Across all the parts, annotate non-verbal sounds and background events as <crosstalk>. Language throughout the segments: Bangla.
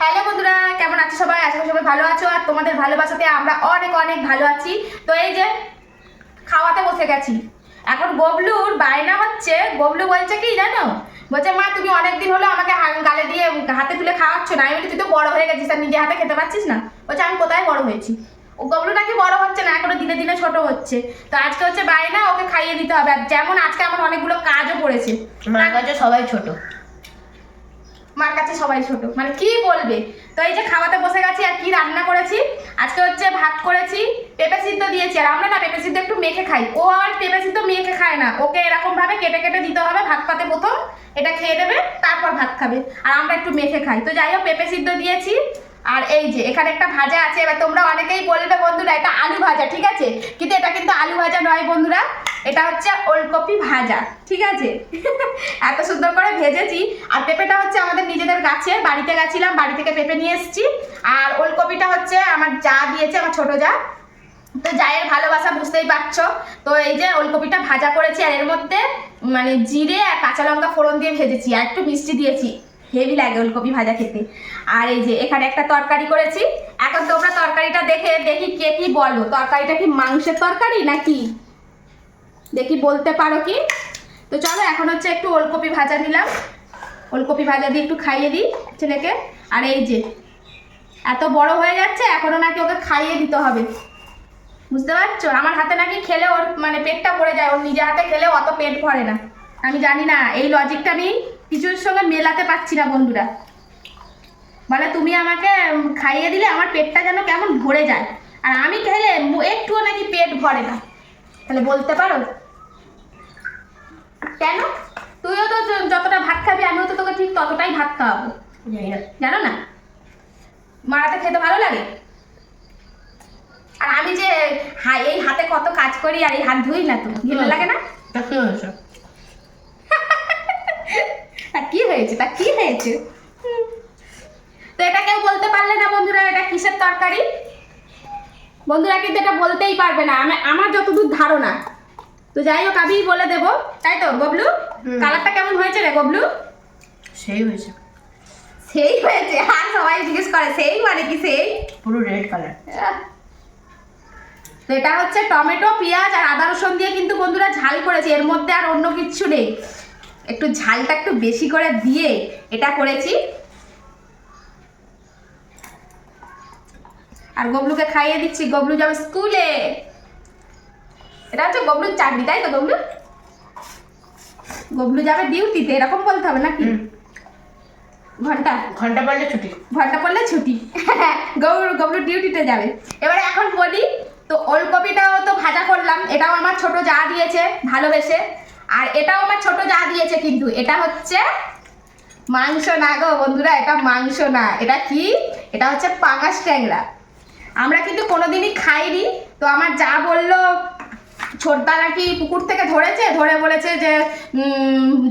হ্যালো বন্ধুরা, কেমন আছো সবাই? আশা করি সবাই ভালো আছো। আর তোমাদের ভালোবাসাতে আমরা অনেক অনেক ভালো আছি। তো এই যে, খাওয়াতে বসে গেছি। এখন ববলুর বায়না হচ্ছে, ববলু বলছে কি জানো? বলছে, মা, তুমি অনেকদিন হলো আমাকে গালে দিয়ে হাতে তুলে খাওয়াচ্ছ না। আমি তুই তো বড় হয়ে গেছিস আর নিজে হাতে খেতে পারছিস না? বলছে, আমি কোথায় বড় হয়েছি? ও গবলু নাকি বড় হচ্ছে না, এখনও দিনে দিনে ছোট হচ্ছে। তো আজকে হচ্ছে বায়না, ওকে খাইয়ে দিতে হবে। আর যেমন আজকে আমার অনেকগুলো কাজও পড়েছে। মার কাছে সবাই ছোট। মার কাছে সবাই ছোট। মানে কি বলবে? তো এই যে খাওয়াতে বসে গেছি আর কি রান্না করেছি, আজকে হচ্ছে ভাত করেছি, পেঁপে সিদ্ধ দিয়েছি। আর আমরা না পেঁপে সিদ্ধ একটু মেখে খাই। ও আর পেঁপে সিদ্ধ মেখে খায় না। ওকে এরকম ভাবে কেটে কেটে দিতে হবে, ভাত পাতে প্রথম, এটা খেয়ে দেবে, তারপর ভাত খাবে। আর আমরা একটু মেখে খাই। তো যাই হোক, পেঁপে সিদ্ধ দিয়েছি। আর এই যে, এখানে একটা ভাজা আছে। এবার তোমরা অনেকেই বলবে বন্ধুরা, এটা আলু ভাজা, ঠিক আছে? কিন্তু এটা কিন্তু আলু ভাজা নয় বন্ধুরা। এটা হচ্ছে ওলকপি ভাজা, ঠিক আছে? <laughs> এত সুন্দর করে ভেজেছি, আর পেঁপেটা হচ্ছে আমাদের নিজেদের গাছে, বাড়িতে গেছিলাম, বাড়ি থেকে পেঁপে নিয়ে এসেছি, আর ওলকপিটা হচ্ছে আমার যা দিয়েছে, আমার ছোট যা। তো জায়ের ভালোবাসা বুঝতেই পারছ। তো এই যে ওলকপিটা ভাজা করেছি, আর এর মধ্যে মানে জিরে আর কাঁচা লঙ্কা ফোড়ন দিয়ে ভেজেছি, আর একটু মিষ্টি দিয়েছি। হেভি লাগে ওলকপি ভাজা খেতে। আর এই যে এখানে একটা তরকারি করেছি। এখন তোমরা তরকারিটা দেখে, দেখি কে কি বলো। তরকারিটা কি মাংসের তরকারি নাকি? দেখি বলতে পারো কি? তো চলো, এখন হচ্ছে একটু ওলকপি ভাজা নিলাম। ওলকপি ভাজা দিয়ে একটু খাইয়ে দিই ছেলেকে। আর এই যে, এত বড় হয়ে যাচ্ছে, এখনও নাকি ওকে খাইয়ে দিতে হবে। বুঝতে পারছ? আমার হাতে নাকি খেলে ওর মানে পেটটা ভরে যায়, ওর নিজে হাতে খেলে অত পেট ভরে না। আমি জানি না, এই লজিকটা আমি কিছুর সঙ্গে মেলাতে পারছি না, বন্ধুরা। মানে তুমি আমাকে খাইয়ে দিলে আমার পেটটা যেন কেমন ভরে যায়। আর আমি খেলে একটুও নাকি পেট ভরে না। তাহলে বলতে পারো? কেন? তুইও তো যতটা ভাত খাবি আমিও তো তোকে ঠিক ততটাই ভাত খাওয়াবো। জানো না। মারাতে খেতে ভালো লাগে? আর আমি যে হা- এই হাতে কত কাজ করি আর এই হাত ধুই না তো ঘেমে লাগে না? <laughs> তা কি হয়েছে? তা কি হয়েছে? তা এটা কেউ বলতে পারলে না বন্ধুরা এটা কিসের তরকারি? বন্ধুরা কিন্তু এটা বলতেই পারবে না। আমি আমার যতদূর ধারণা তো যাই হোক আমি বলে দেবো। তাই তো গবলু? কালারটা কেমন হয়েছে রে গবলু? সেই হয়েছে। সেই হয়েছে? আর সবাই জিজ্ঞেস করে সেই মানে কি সেই? পুরো রেড কালার তো এটা হচ্ছে টমেটো পেঁয়াজ আর আদা রসুন দিয়ে কিন্তু বন্ধুরা ঝাল করেছি। এর মধ্যে আর অন্য কিচ্ছু নেই। একটু ঝালটা একটু বেশি করে দিয়ে এটা করেছি। আর গবলুকে খাইয়ে দিচ্ছি। গবলু যাবে স্কুলে। এটা হচ্ছে গবলুর চাকরি তাই তো গবলু? গবলু যাবে ডিউটিতে এরকম বলতে হবে নাকি। ঘণ্টা। ঘণ্টা পাল্টে ছুটি। ঘণ্টা পড়লে ছুটি। <laughs> গৌর গৌর ডিউটিতে যাবে। এবারে এখন বলি তো ওলকপিটাও তো ভাজা করলাম এটাও আমার ছোট যা দিয়েছে ভালোবেসে। আর এটাও আমার ছোট যা দিয়েছে কিন্তু এটা হচ্ছে মাংস না গো বন্ধুরা এটা মাংস না এটা কি? এটা হচ্ছে পাঙাশ ট্যাংরা। আমরা কিন্তু কোনোদিনই খাইনি তো আমার যা বলল ছোটদা কি পুকুর থেকে ধরেছে? ধরে বলেছে যে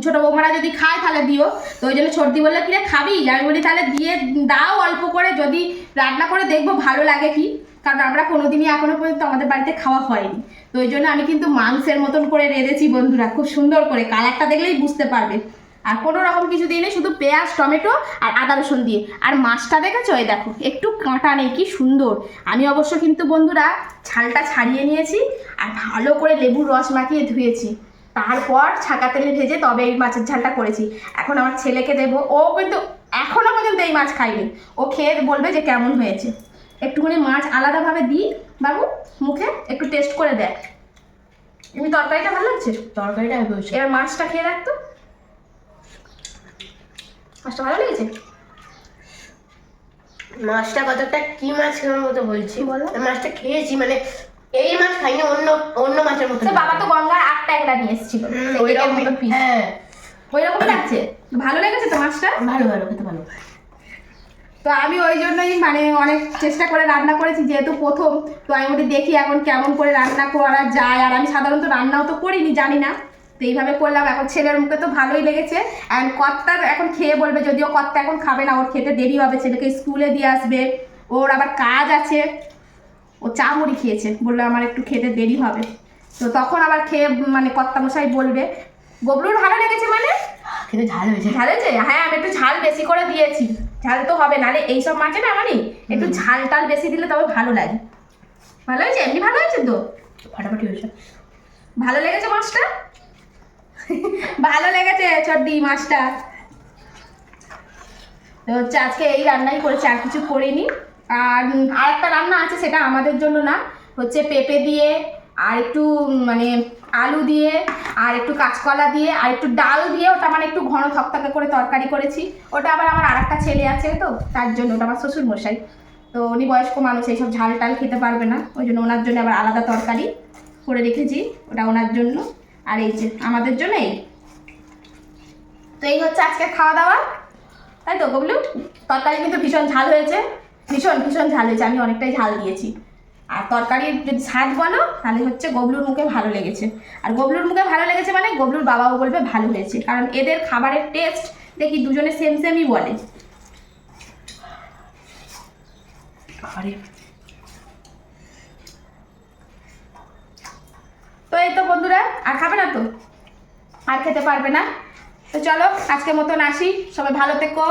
ছোট বৌমারা যদি খায় তাহলে দিও। তো ওই জন্য সর্দি বললে কিনে খাবি? আমি বলি, তাহলে দিয়ে দাও অল্প করে, যদি রান্না করে দেখব ভালো লাগে কি। কারণ আমরা কোনোদিনই এখনও পর্যন্ত আমাদের বাড়িতে খাওয়া হয়নি। তো ওই জন্য আমি কিন্তু মাংসের মতন করে রেঁধেছি বন্ধুরা, খুব সুন্দর করে। কালারটা দেখলেই বুঝতে পারবে। আর কোনো রকম কিছু দিয়ে নেই শুধু পেঁয়াজ টমেটো আর আদা রসুন দিয়ে। আর মাছটা দেখেছ? এই দেখো একটু কাঁটা নেই কি সুন্দর। আমি অবশ্য কিন্তু বন্ধুরা ছালটা ছাড়িয়ে নিয়েছি আর ভালো করে লেবুর রস মাখিয়ে ধুয়েছি। তারপর ছাকা তেলে ভেজে তবে এই মাছের ঝালটা করেছি। এখন আমার ছেলেকে দেবো। ও কিন্তু এখনও পর্যন্ত এই মাছ খায়নি। ও খেয়ে বলবে যে কেমন হয়েছে। একটুখানি মাছ আলাদাভাবে দিই। বাবু মুখে একটু টেস্ট করে দেখ। এমনি তরকারিটা ভালো লাগছে? তরকারিটা এবার মাছটা খেয়ে দেখ তো। মাছটা ভালো লেগেছে? মাছটা কতটা কি মাছ খাওয়ার মতো বলছি? বলো। মাছটা খেয়েছি মানে এই মাছ খাইনি অন্য অন্য মাছের মতো বাবা তো গঙ্গার আট ট্যাংরা নিয়ে এসেছিল ওই রকম হ্যাঁ। ওই রকম লাগছে? ভালো লেগেছে তো মাছটা? ভালো ভালো খেতে ভালো। তো আমি ওই জন্যই মানে অনেক চেষ্টা করে রান্না করেছি যেহেতু প্রথম তো আমি ওটি দেখি এখন কেমন করে রান্না করা যায় আর আমি সাধারণত রান্নাও তো করিনি জানি না। তো এইভাবে করলাম। এখন ছেলের মুখে তো ভালোই লেগেছে। অ্যান্ড কর্তা এখন খেয়ে বলবে যদিও কর্তা এখন খাবে না ওর খেতে দেরি হবে। ছেলেকে স্কুলে দিয়ে আসবে। ওর আবার কাজ আছে। ও চা মুড়ি খেয়েছে। বলল আমার একটু খেতে দেরি হবে। তো তখন আবার খেয়ে মানে কর্তা মশাই বলবে গবলুর ভালো লেগেছে মানে? খেতে ঝাল হয়েছে। ঝাল হয়েছে? হ্যাঁ আমি একটু ঝাল বেশি করে দিয়েছি। ঝাল তো হবে নালে এইসব মাছে না মানে? একটু ঝাল টাল বেশি দিলে তবে ভালো লাগে। ভালো হয়েছে? এমনি ভালো হয়েছে তো ফাটাফাটি হয়েছে। ভালো লেগেছে মাছটা? ভালো লেগেছে চর্দি মাছটা। তো হচ্ছে আজকে এই রান্নাই করেছি, আর কিছু করিনি। আর আর একটা রান্না আছে, সেটা আমাদের জন্য না। হচ্ছে পেঁপে দিয়ে, আর একটু মানে আলু দিয়ে, আর একটু কাঁচকলা দিয়ে, আর একটু ডাল দিয়ে, ওটা মানে একটু ঘন থকথকে করে তরকারি করেছি। ওটা আবার আমার আর একটা ছেলে আছে তো, তার জন্য, ওটা আমার শ্বশুর মশাই তো উনি বয়স্ক মানুষ, এইসব ঝাল টাল খেতে পারবে না। ওই জন্য ওনার জন্য আবার আলাদা তরকারি করে রেখেছি, ওটা ওনার জন্য। আর এই যে আমাদের জন্য এই তো এই হচ্ছে আজকে খাওয়া দাওয়া তাই তো গবলু তরকারি কিন্তু ভীষণ ঝাল হয়েছে। ভীষণ ভীষণ ঝাল হয়েছে। আমি অনেকটাই ঝাল দিয়েছি। আর তরকারির যদি স্বাদ বলো, তাহলে হচ্ছে গবলুর মুখে ভালো লেগেছে। আর গবলুর মুখে ভালো লেগেছে মানে গবলুর বাবাও বলবে ভালো হয়েছে। কারণ এদের খাবারের টেস্ট দেখি দুজনে সেম সেমই বলে। আরে তো এই তো বন্ধুরা আর খাবে না তো আর খেতে পারবে না? তো চলো আজকের মতন আসি। সবাই ভালো থেকো।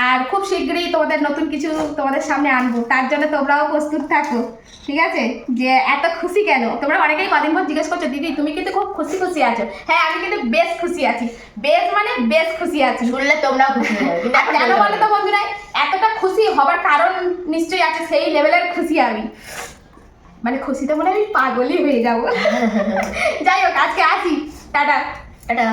আর খুব শীঘ্রই তোমাদের নতুন কিছু তোমাদের সামনে আনব। তার জন্য তোমরাও প্রস্তুত থাকো। ঠিক আছে? যে এত খুশি কেন? তোমরা অনেকেই কদিন পর জিজ্ঞেস করছ দিদি তুমি কিন্তু খুব খুশি খুশি আছো। হ্যাঁ আমি কিন্তু বেশ খুশি আছি। বেশ মানে বেশ খুশি আছি। শুনলে তোমরাও খুশি কেন বলো তো বন্ধুরা এতটা খুশি হবার কারণ নিশ্চয়ই আছে সেই লেভেলের খুশি আমি। মানে খুশিতে মনে হয় আমি পাগলই হয়ে যাব। <laughs> যাই হোক আজকে আসি। টাটা। এটা